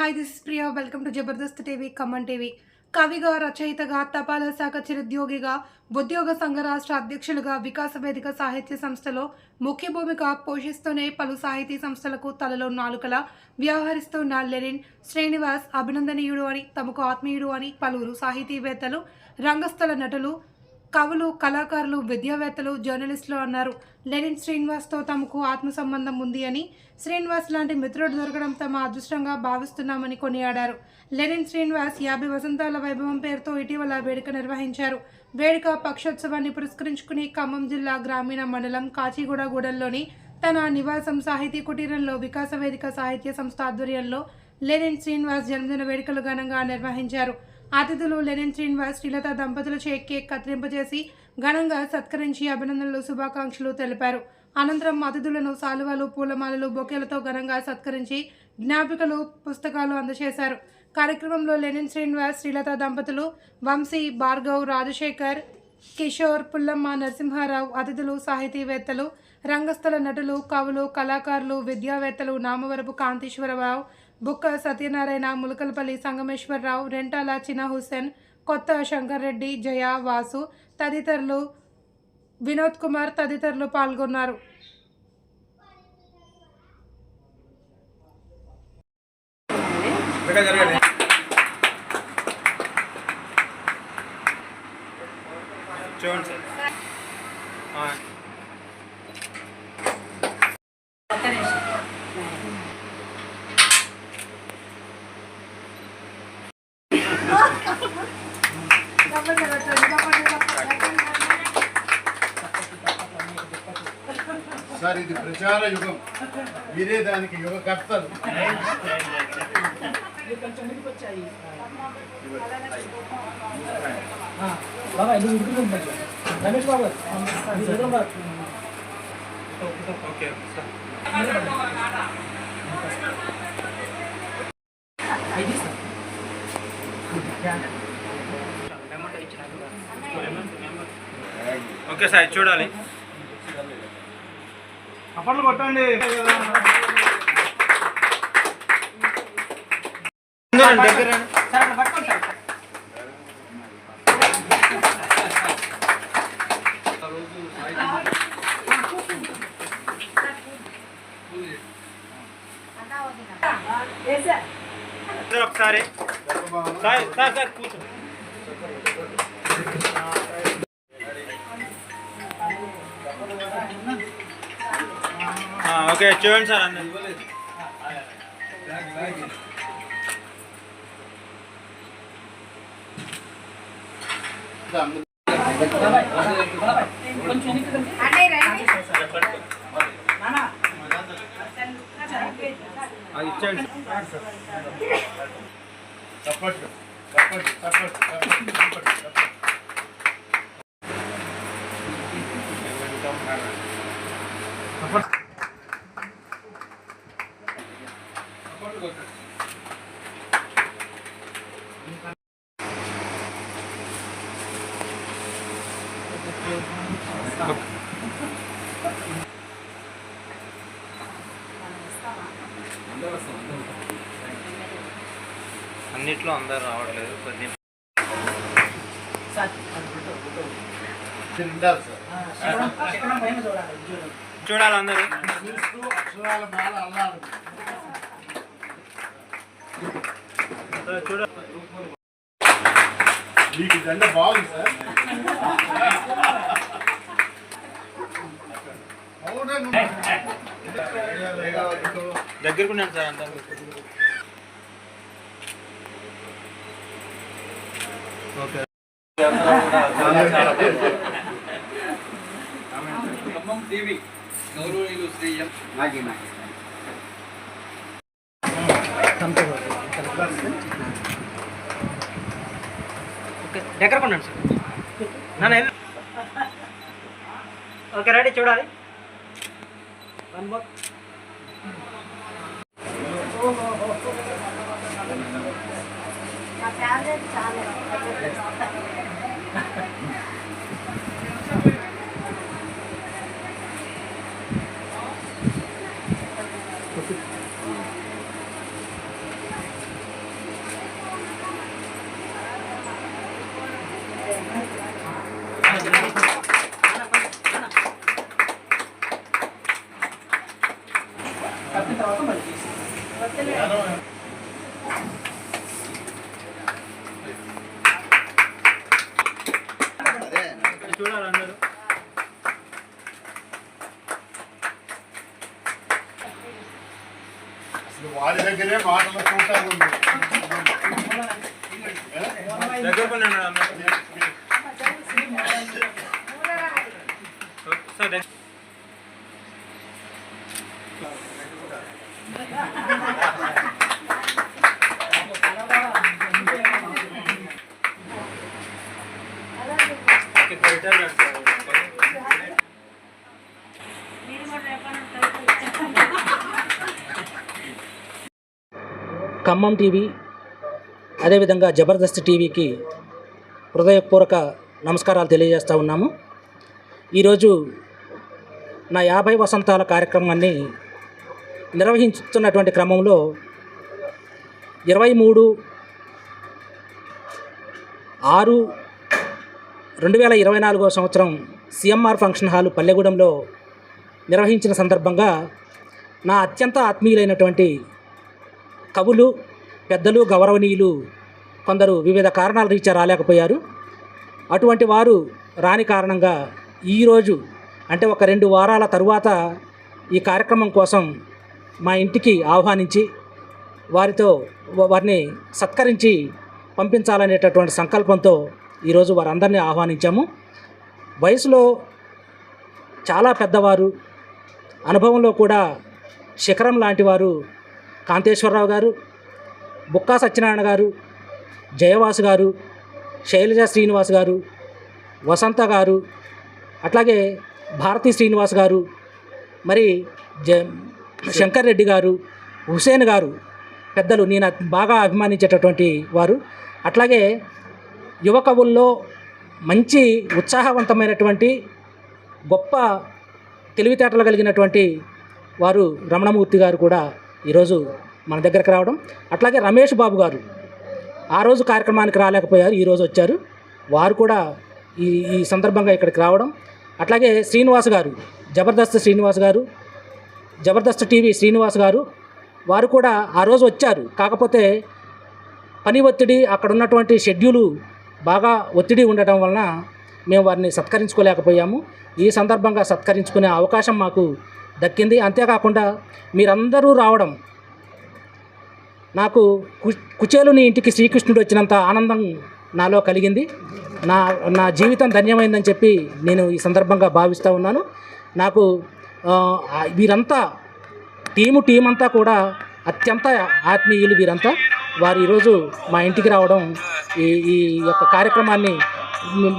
Hi this Priya welcome to Jabardasth TV Khammam TV కవిగా రచయితగా తపాలా శాఖ చిరుద్యోగిగా ఉద్యోగ సంఘ రాష్ట్ర అధ్యక్షులుగా వికాస వేదిక సాహిత్య సంస్థలో ముఖ్య భూమిక పోషిస్తూనే పలు సాహితీ సంస్థలకు తలలో నాలుకల వ్యవహరిస్తున్న లెనిన్ శ్రీనివాస్ అభినందనీయుడు అని తమకు ఆత్మీయుడు అని పలువురు సాహితీవేత్తలు రంగస్థల నటులు కవులు కళాకారులు విద్యావేత్తలు జర్నలిస్టులు అన్నారు. లెనిన్ శ్రీనివాస్తో తమకు ఆత్మ సంబంధం ఉంది అని శ్రీనివాస్ లాంటి మిత్రుడు దొరకడం తమ అదృష్టంగా భావిస్తున్నామని కొనియాడారు. లెనిన్ శ్రీనివాస్ యాభై వసంతాల వైభవం పేరుతో ఇటీవల వేడుక నిర్వహించారు. వేడుక పక్షోత్సవాన్ని పురస్కరించుకుని ఖమ్మం జిల్లా గ్రామీణ మండలం కాచిగూడ గూడెంలోని తన నివాసం సాహితీ కుటీరంలో వికాస వేదిక సాహిత్య సంస్థ ఆధ్వర్యంలో లెనిన్ శ్రీనివాస్ జన్మదిన వేడుకలు ఘనంగా నిర్వహించారు. అతిథులు లెనిన్ శ్రీనివాస్ శ్రీలత దంపతుల చేక్ కేక్ కత్తిరింపజేసి ఘనంగా సత్కరించి అభినందనలు శుభాకాంక్షలు తెలిపారు. అనంతరం అతిథులను సాలువాలు పూలమాలలు బొకేలతో ఘనంగా సత్కరించి జ్ఞాపికలు పుస్తకాలు అందజేశారు. కార్యక్రమంలో లెనిన్ శ్రీనివాస్ శ్రీలత దంపతులు వంశీ భార్గవ్ రాజశేఖర్ కిషోర్ పుల్లమ్మ నరసింహారావు అతిథులు సాహితీవేత్తలు రంగస్థల నటులు కవులు కళాకారులు విద్యావేత్తలు నామవరపు కాంతీశ్వరరావు బుక్క సత్యనారాయణ ములకలపల్లి సంగమేశ్వరరావు రెంటాల చిన్న హుస్సేన్ కొత్త శంకర్ రెడ్డి జయ వాసు తదితరులు వినోద్ కుమార్ తదితరులు పాల్గొన్నారు. చూడండి సార్. సార్ ఇది ప్రచార యుగం. మీరే దానికి యుగకర్తలు ఓకే సార్ చూడాలి ఉడుకుతుంది రమేష్ బాబు ఇది ఎదురు బాబు. ఓకే సార్ ఇది సార్. ఓకే సార్ ఇది చూడాలి అప్పట్లో కొట్టండి. ఒకసారి సార్ సార్. సార్? ఓకే చూడండి సార్ అన్న బాబాయ్ బాబాయ్ కొంచెం వెనక్కి రండి. నాన్న అన్నిట్లో అందరు రావట్లేదు పైన చూడాలి అందరూ. అక్షరాల అల్లాలి మీకు దండ బాగుంది సార్ అవునండి దగ్గరకు ఉన్నాను సార్ అంతా ఓకే ఖమ్మం టీవీ గౌరవనీయులు శ్రీ ఎం ఓకే దగ్గర కొన్నాను సార్. నాన్న వెళ్ళు. ఓకే రెడీ చూడాలి. వన్ మోర్ చూడాలి అందరూ అసలు వారి దగ్గరే మాటలు చూడాలి ఉంది దగ్గర ఓకే, బయట రండి. ఖమ్మం టీవీ అదేవిధంగా జబర్దస్త్ టీవీకి హృదయపూర్వక నమస్కారాలు తెలియజేస్తూ ఉన్నాము. ఈరోజు నా యాభై వసంతాల కార్యక్రమాన్ని నిర్వహించుతున్నటువంటి క్రమంలో ఇరవై మూడు ఆరు రెండు వేల ఇరవై నాలుగో సంవత్సరం సిఎంఆర్ ఫంక్షన్ హాల్ పల్లెగూడెంలో నిర్వహించిన సందర్భంగా నా అత్యంత ఆత్మీయులైనటువంటి కవులు పెద్దలు గౌరవనీయులు కొందరు వివిధ కారణాల రీత్యా రాలేకపోయారు. అటువంటి వారు రాని కారణంగా ఈరోజు అంటే ఒక రెండు వారాల తరువాత ఈ కార్యక్రమం కోసం మా ఇంటికి ఆహ్వానించి వారితో వారిని సత్కరించి పంపించాలనేటటువంటి సంకల్పంతో ఈరోజు వారందరినీ ఆహ్వానించాము. వయసులో చాలా పెద్దవారు అనుభవంలో కూడా శిఖరం లాంటి వారు కాంతేశ్వరరావు గారు బుక్కా సత్యనారాయణ గారు జయవాసు గారు శైలజ శ్రీనివాస్ గారు వసంత గారు అట్లాగే భారతీ శ్రీనివాస్ గారు మరి జ శంకర్ రెడ్డి గారు హుసేన్ గారు పెద్దలు నేను బాగా అభిమానించేటటువంటి వారు. అట్లాగే యువ కవుల్లో మంచి ఉత్సాహవంతమైనటువంటి గొప్ప తెలివితేటలు కలిగినటువంటి వారు రమణమూర్తి గారు కూడా ఈరోజు మన దగ్గరకు రావడం. అట్లాగే రమేష్ బాబు గారు ఆ రోజు కార్యక్రమానికి రాలేకపోయారు ఈరోజు వచ్చారు. వారు కూడా ఈ ఈ సందర్భంగా ఇక్కడికి రావడం. అట్లాగే శ్రీనివాస్ గారు జబర్దస్త్ శ్రీనివాస్ గారు జబర్దస్త్ టీవీ శ్రీనివాస్ గారు వారు కూడా ఆ రోజు వచ్చారు. కాకపోతే పని ఒత్తిడి అక్కడ ఉన్నటువంటి షెడ్యూలు బాగా ఒత్తిడి ఉండటం వలన మేము వారిని సత్కరించుకోలేకపోయాము. ఈ సందర్భంగా సత్కరించుకునే అవకాశం మాకు దక్కింది. అంతేకాకుండా మీరందరూ రావడం నాకు కు కుచేలుని ఇంటికి శ్రీకృష్ణుడు వచ్చినంత ఆనందం నాలో కలిగింది. నా నా జీవితం ధన్యమైందని చెప్పి నేను ఈ సందర్భంగా భావిస్తూ ఉన్నాను. నాకు వీరంతా టీము టీం అంతా కూడా అత్యంత ఆత్మీయులు వీరంతా. వారు ఈరోజు మా ఇంటికి రావడం ఈ ఈ యొక్క కార్యక్రమాన్ని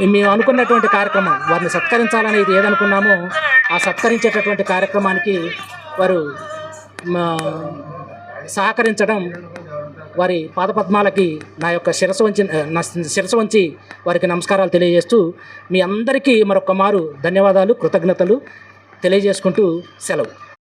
మేము అనుకున్నటువంటి కార్యక్రమం వారిని సత్కరించాలనేది ఏదనుకున్నామో ఆ సత్కరించేటటువంటి కార్యక్రమానికి వారు సహకరించడం వారి పాదపద్మాలకి నా యొక్క శిరస వంచి నా వంచి వారికి నమస్కారాలు తెలియజేస్తూ మీ అందరికీ మరొక మారు ధన్యవాదాలు కృతజ్ఞతలు తెలియజేసుకుంటూ సెలవు.